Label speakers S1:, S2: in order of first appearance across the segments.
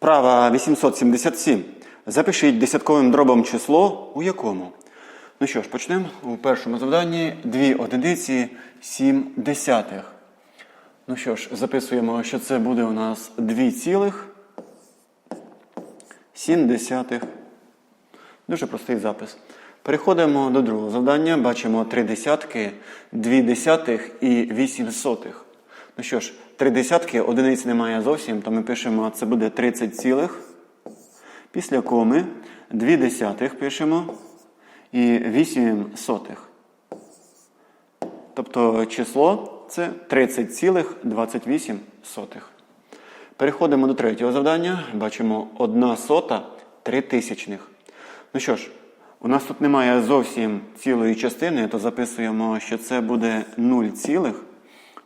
S1: Вправа 877. Запишіть десятковим дробом число, у якому. Ну що ж, почнемо. У першому завданні 2 одиниці 7 десятих. Ну що ж, записуємо, що це буде у нас 2 цілих 7 десятих. Дуже простий запис. Переходимо до другого завдання. Бачимо 3 десятки, 2 десятих і 8 сотих. Ну що ж, 3 десятки, одиниць немає зовсім, то ми пишемо, це буде 30 цілих. Після коми 2 десятих пишемо і 8 сотих. Тобто число це 30,28. Переходимо до третього завдання. Бачимо 1 сота 3 тисячних. Ну що ж, у нас тут немає зовсім цілої частини, то записуємо, що це буде 0 цілих.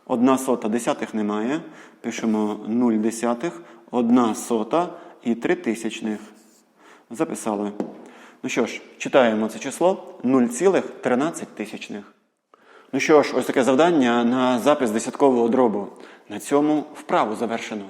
S1: 1 сота десятих немає. Пишемо 0 десятих, 1 сота і 3 тисячних. Записали. Ну що ж, читаємо це число 0,13 тисячних. Ну що ж, ось таке завдання на запис десяткового дробу. На цьому вправу завершено.